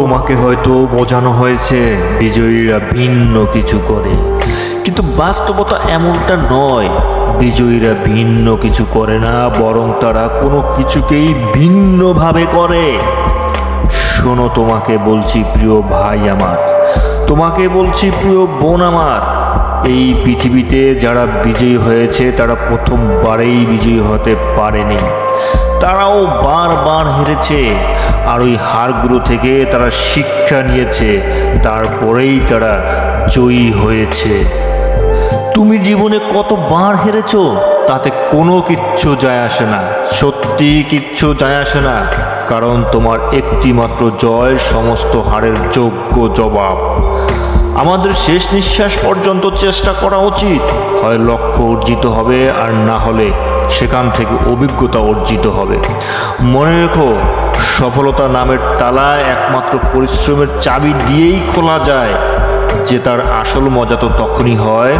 তোমাকে হয়তো বোঝানো হয়েছে, বিজয়ীরা ভিন্ন কিছু করে। কিন্তু বাস্তবতা এমনটা নয়, বিজয়ীরা ভিন্ন কিছু করে না, বরং তারা কোনো কিছুকেই ভিন্নভাবে করে। শোনো, তোমাকে বলছি প্রিয় ভাই আমার, তোমাকে বলছি প্রিয় বোন আমার এই পৃথিবীতে যারা বিজয়ী হয়েছে, তারা প্রথমবারেই বিজয়ী হতে পারেনি। তারাও বারবার হেরেছে, আর ওই হারগুলো থেকে তারা শিক্ষা নিয়েছে, তারপরেই তারা জয়ী হয়েছে। তুমি জীবনে কতবার হেরেছ? তাতে কোনো কিচ্ছু যায় আসে না। সত্যি কিচ্ছু যায় আসে না, কারণ তোমার একটি মাত্র জয়, সমস্ত হারের যোগ্য জবাব। আমাদের শেষ নিঃশ্বাস পর্যন্ত চেষ্টা করা উচিত। হয় লক্ষ্য অর্জিত হবে, আর না হলে সেখান থেকে অভিজ্ঞতা অর্জিত হবে। মনে রেখো, সফলতা নামের তালা একমাত্র পরিশ্রমের চাবি দিয়েই খোলা যায়। যে তার আসল মজা তো তখনই হয়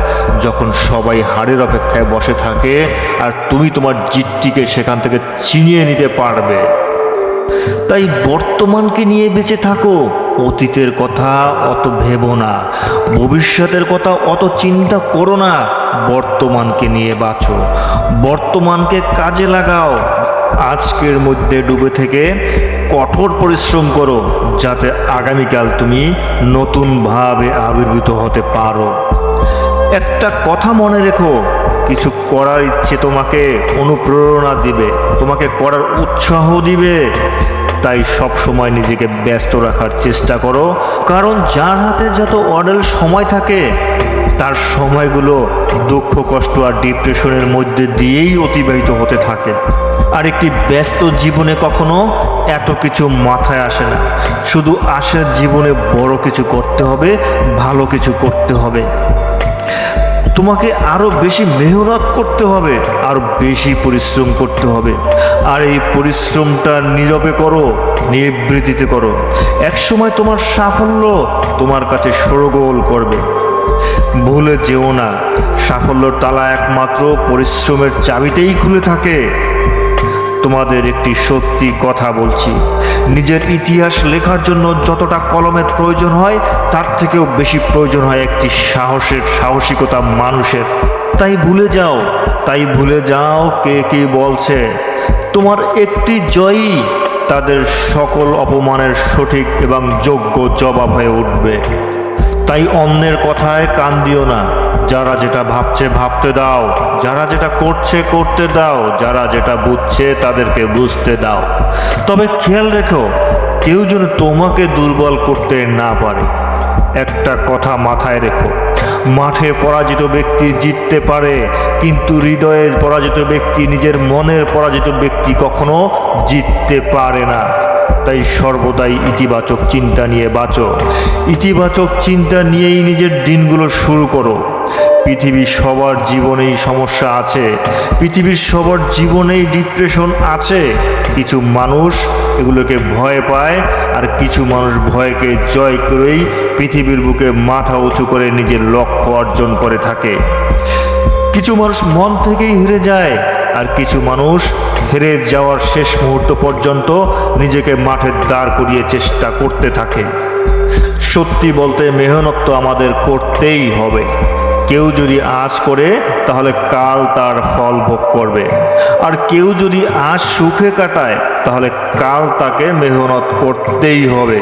যখন সবাই হাড়ের অপেক্ষায় বসে থাকে, আর তুমি তোমার জিতটিকে সেখান থেকে ছিনিয়ে নিতে পারবে। তাই বর্তমানকে নিয়ে বেঁচে থাকো। অতীতের কথা অত ভেবো না। ভবিষ্যতের কথা অত চিন্তা করো না। বর্তমানকে নিয়ে বাঁচো। বর্তমানকে কাজে লাগাও। আজকের মধ্যে ডুবে থেকে কঠোর পরিশ্রম করো, যাতে আগামীকাল তুমি নতুনভাবে আবির্ভূত হতে পারো। একটা কথা মনে রেখো কিছু করার ইচ্ছে তোমাকে অনুপ্রেরণা দিবে, তোমাকে করার উৎসাহ দিবে। তাই সব সময় নিজেকে ব্যস্ত রাখার চেষ্টা করো। কারণ যার হাতে যত অডেল সময় থাকে, তার সময়গুলো দুঃখ, কষ্ট আর ডিপ্রেশনের মধ্যে দিয়েই অতিবাহিত হতে থাকে। আর একটি ব্যস্ত জীবনে কখনো এত কিছু মাথায় আসে না। শুধু আসে জীবনে বড় কিছু করতে হবে, ভালো কিছু করতে হবে। তোমাকে আরও বেশি মেহনত করতে হবে, আর বেশি পরিশ্রম করতে হবে। আর এই পরিশ্রমটা নীরবে করো, নিবৃত্তিতে করো। একসময় তোমার সাফল্য তোমার কাছে সরগোল করবে। ভুলে যেও না, সাফল্যর তালা একমাত্র পরিশ্রমের চাবিতেই খুলে থাকে। তোমাদের একটি সত্যি কথা বলছি। নিজের ইতিহাস লেখার জন্য যতটা কলমের প্রয়োজন হয়, তার থেকেও বেশি প্রয়োজন হয় একটি সাহসের, সাহসিকতা মানুষের। তাই ভুলে যাও, তাই ভুলে যাও কে কে বলছে। তোমার একটি জয়ই তাদের সকল অপমানের সঠিক এবং যোগ্য জবাব হয়ে উঠবে। তাই অন্যের কথায় কান দিও না। যারা যেটা ভাবছে, ভাবতে দাও। যারা যেটা করছে, করতে দাও। যারা যেটা বুঝছে, তাদেরকে বুঝতে দাও। তবে খেয়াল রেখো, কেউ যেন তোমাকে দুর্বল করতে না পারে। একটা কথা মাথায় রেখো। মাঠে পরাজিত ব্যক্তি জিততে পারে, কিন্তু হৃদয়ের পরাজিত ব্যক্তি, নিজের মনের পরাজিত ব্যক্তি কখনো জিততে পারে না। তাই সর্বদাই ইতিবাচক চিন্তা নিয়ে বাঁচো। ইতিবাচক চিন্তা নিয়েই নিজের দিনগুলো শুরু করো। পৃথিবীর সবার জীবনেই সমস্যা আছে। পৃথিবীর সবার জীবনেই ডিপ্রেশন আছে। কিছু মানুষ এগুলোকে ভয় পায় আর কিছু মানুষ ভয়কে জয় করেই পৃথিবীর বুকে মাথা উঁচু করে নিজের লক্ষ্য অর্জন করে থাকে। কিছু মানুষ মন থেকেই হেরে যায়। আর কিছু মানুষ হেরে যাওয়ার শেষ মুহূর্ত পর্যন্ত নিজেকে মাঠে দাঁড় করিয়ে চেষ্টা করতে থাকে। সত্যি বলতে মেহনত তো আমাদের করতেই হবে। কেউ যদি আজ করে, তাহলে কাল তার ফল ভোগ করবে। আর কেউ যদি আজ সুখে কাটায়, তাহলে কাল তাকে মেহনত করতেই হবে।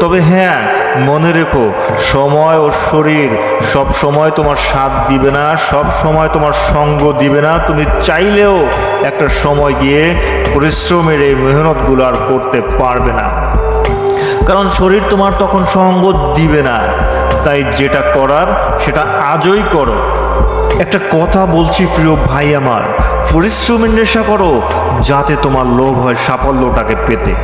তবে হ্যাঁ মনে রেখো, সময় ও শরীর সব সময় তোমার সাথ দিবে না, সব সময় তোমার সঙ্গ দিবে না। তুমি চাইলেও একটা সময় গিয়ে পরিশ্রমের এই মেহনতগুলো আর করতে পারবে না। কারণ শরীর তোমার তখন সঙ্গ দিবে না। তাই যেটা করার, সেটা আজই করো। একটা কথা বলছি প্রিয় ভাই আমার। পরিশ্রমের নেশা করো, যাতে তোমার লোভ হয় সাফল্যটাকে পেতে।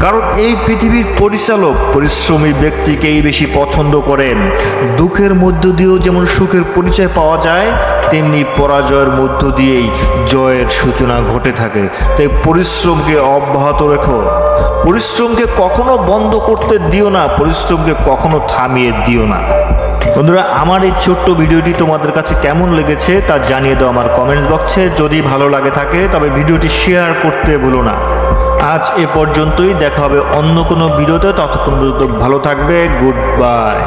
কারণ এই পৃথিবীর পরিচালক পরিশ্রমী ব্যক্তিকেই বেশি পছন্দ করেন। দুঃখের মধ্য দিয়েও যেমন সুখের পরিচয় পাওয়া যায় তেমনি পরাজয়ের মধ্য দিয়েই জয়ের সূচনা ঘটে থাকে। তাই পরিশ্রমকে অব্যাহত রেখো। পরিশ্রমকে কখনো বন্ধ করতে দিও না, পরিশ্রমকে কখনো থামিয়ে দিও না। বন্ধুরা, আমার এই ছোট্ট ভিডিওটি তোমাদের কাছে কেমন লেগেছে তা জানিয়ে দাও আমার কমেন্টস বক্সে যদি ভালো লাগে থাকে, তবে ভিডিওটি শেয়ার করতে ভুলো না। আজ এ পর্যন্তই, দেখা হবে অন্য কোনো ভিডিওতে। ততক্ষণ পর্যন্ত ভালো থাকবে গুড বাই